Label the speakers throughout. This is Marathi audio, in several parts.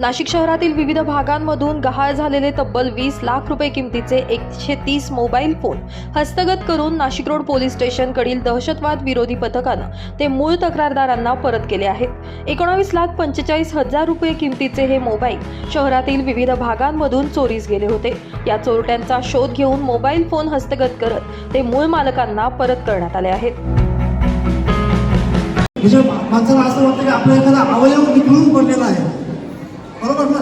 Speaker 1: नाशिक शहरातील विविध भागांमधून गहाळ झालेले तब्बल वीस लाख रुपये किमतीचे एकशे तीस मोबाईल फोन हस्तगत करून नाशिक रोड पोलीस स्टेशनकडील दहशतवाद विरोधी पथकानं ते मूळ तक्रारदारांना परत केले आहेत. एकोणावीस लाख पंचेचाळीस हजार रुपये किमतीचे हे मोबाईल शहरातील विविध भागांमधून चोरीस गेले होते. या चोरट्यांचा शोध घेऊन मोबाईल फोन हस्तगत करत ते मूळ मालकांना परत करण्यात आले आहेत.
Speaker 2: म्हणजे माणसाला असं वाटतं की आपला एखादा अवयव निघून पडलेला आहे. बरोबर ना?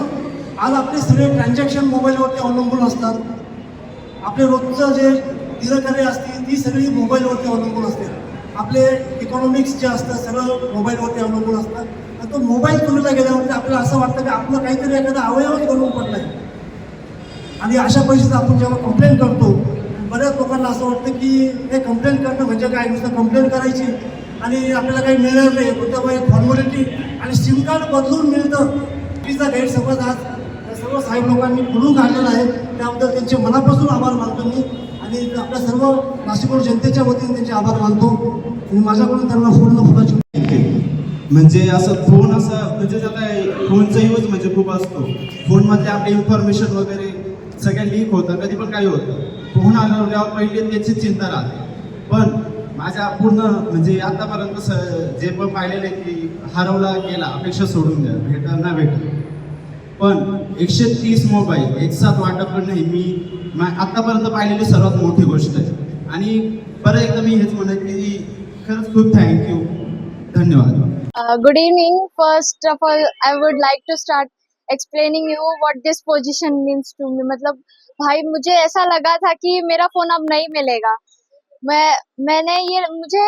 Speaker 2: आज आपले सगळे ट्रान्झॅक्शन मोबाईलवरती अवलंबून असतात. आपले रोजचं जे दिनकार्य असते ती सगळी मोबाईलवरती अवलंबून असते. आपले इकॉनॉमिक्स जे असतं सगळं मोबाईलवरती अवलंबून असतं. आणि तो मोबाईल चोरीला गेल्यावरती आपल्याला असं वाटतं की आपलं काहीतरी एखादा अवयवच बनवून पडला आहे आणि अशा परिस्थितीत आपण जेव्हा कंप्लेंट करतो बऱ्याच लोकांना असं वाटतं की हे कंप्लेंट करणं म्हणजे काय? नुसतं कंप्लेंट करायची. आणि आपल्याला काही मिळणार नाही. फक्त एक फॉर्मॅलिटी आणि सिम कार्ड बदलून मिळतं. चुकीचा गैरसमज आज सर्व साहेब लोकांनी पुढून काढलेला आहे. त्याबद्दल त्यांचे मनापासून आभार मानतो मी. आणि आपल्या सर्व नाशिक जनतेच्या वतीने त्यांचे आभार मानतो. आणि माझ्याकडून त्यांना पूर्ण फुलाची
Speaker 3: म्हणजे असं फोन असं म्हणजे आता फोनचा यूज म्हणजे खूप असतो. फोनमधले आपले इन्फॉर्मेशन वगैरे सगळ्या लीक होतं कधी पण काही होतं. फोन आल्यावर पहिले त्याची चिंता राहते. पण माझ्या पूर्ण म्हणजे आतापर्यंत जे पण पाहिलेलं आहे की हरवला गेला अपेक्षा सोडून द्या भेटा ना भेटा पण एकशे तीस मोबाईल एक साथ वाटप पण मी आतापर्यंत पाहिलेली सर्वात मोठी गोष्ट आहे. आणि बरं एकदा मी हेच म्हणत की खरंच खूप थँक्यू धन्यवाद.
Speaker 4: Good evening first of all I would like to start explaining you what this position means to me मतलब भाई मुझे ऐसा लगा था कि मेरा फोन अब नहीं मिलेगा। मैं, मैंने ये, मुझे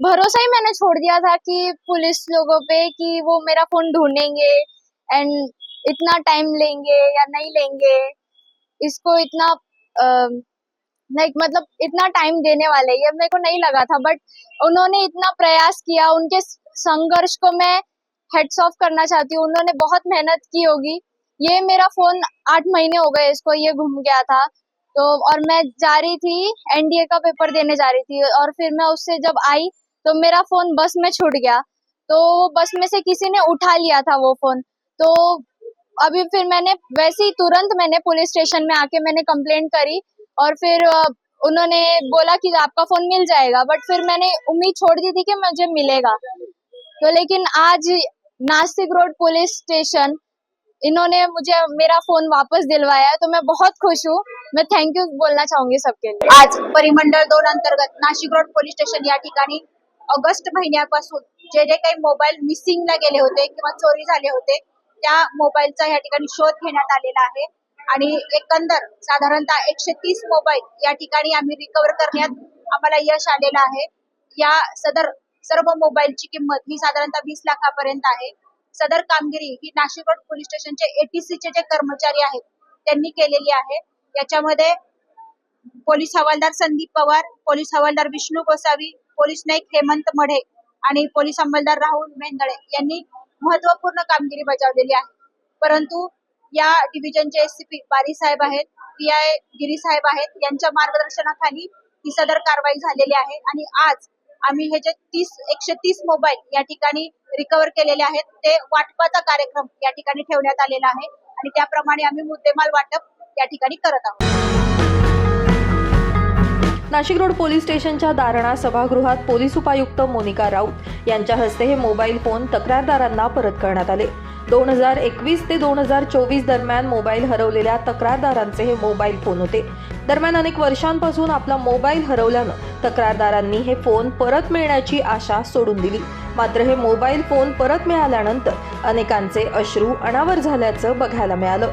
Speaker 4: भरोसा ही मैंने छोड़ दिया था कि पुलिस लोगों पे कि वो मेरा फ़ोन ढूंढेंगे एंड इतना टाइम लेंगे या नहीं लेंगे। इसको इतना लाइक मतलब इतना टाइम देने वाले, ये मेरे को नहीं लगा था बट उन्होंने इतना प्रयास किया, उनके संघर्ष को मैं हेड्स ऑफ़ करना चाहती हूँ। उन्होंने बहुत मेहनत की होगी। ये मेरा फ़ोन आठ महीने हो गए इसको, ये घूम गया था। तो और मैं जा रही थी एनडीए का पेपर देने जा रही थी, और फिर मैं उससे जब आई तो मेरा फ़ोन बस में छूट गया। तो बस में से किसी ने उठा लिया था वो फ़ोन तो अभी फिर मैंने, वैसे ही तुरंत मैंने पुलिस स्टेशन में आके मैंने कंप्लेंट करी, और फिर उन्होंने बोला कि आपका फ़ोन मिल जाएगा बट फिर मैंने उम्मीद छोड़ दी थी कि मुझे मिलेगा। तो लेकिन आज नासिक रोड पुलिस स्टेशन इन्होंने मुझे, मेरा फ़ोन वापस दिलवाया तो मैं बहुत खुश हूँ। मैं थैंक यू बोलना चाहूंगी सबके लिए।
Speaker 5: आज परिमंडळ दोन अंतर्गत नाशिक रोड पोलीस स्टेशन या ठिकाणी ऑगस्ट महिन्यापासून जे जे काही मोबाईल मिसिंगला गेले होते किंवा चोरी झाले होते त्या मोबाईलचा या ठिकाणी शोध घेण्यात आलेला आहे. आणि एकंदर साधारणतः एकशे तीस मोबाईल या ठिकाणी आम्ही रिकवर करण्यात आम्हाला यश आलेलं आहे. या सदर सर्व मोबाईलची किंमत ही साधारणतः वीस लाखापर्यंत आहे. सदर कामगिरी ही नाशिक रोड पोलीस स्टेशनचे एटीसीचे जे कर्मचारी आहेत त्यांनी केलेली आहे. याच्यामध्ये पोलीस हवालदार संदीप पवार पोलीस हवालदार विष्णू गोसावी पोलीस नाईक हेमंत मढे आणि पोलीस अंमलदार राहुल मेंदळे यांनी महत्त्वपूर्ण कामगिरी बजावलेली आहे. परंतु या डिव्हिजनचे एसीपी बारी साहेब आहेत पी आय गिरी साहेब आहेत यांच्या मार्गदर्शनाखाली ही सदर कारवाई झालेली आहे आणि आज आम्ही हे जे तीस एकशे तीस मोबाईल या ठिकाणी रिकव्हर केलेले आहेत ते वाटपाचा कार्यक्रम या ठिकाणी ठेवण्यात आलेला आहे आणि त्याप्रमाणे आम्ही मुद्देमाल वाटप या ठिकाणी करत आहोत.
Speaker 1: नाशिक रोड पोलीस स्टेशनच्या दारणा सभागृहात पोलीस उपायुक्त मोनिका राऊत यांच्या हस्ते हे मोबाईल फोन तक्रारदारांना परत करण्यात आले. दोन हजार एकवीस ते दोन हजार चोवीस दरम्यान मोबाईल हरवलेल्या तक्रारदारांचे हे मोबाईल फोन होते. दरम्यान अनेक वर्षांपासून आपला मोबाईल हरवल्यानं तक्रारदारांनी हे फोन परत मिळण्याची आशा सोडून दिली. मात्र हे मोबाईल फोन परत मिळाल्यानंतर अनेकांचे अश्रू अनावर झाल्याचं बघायला मिळालं.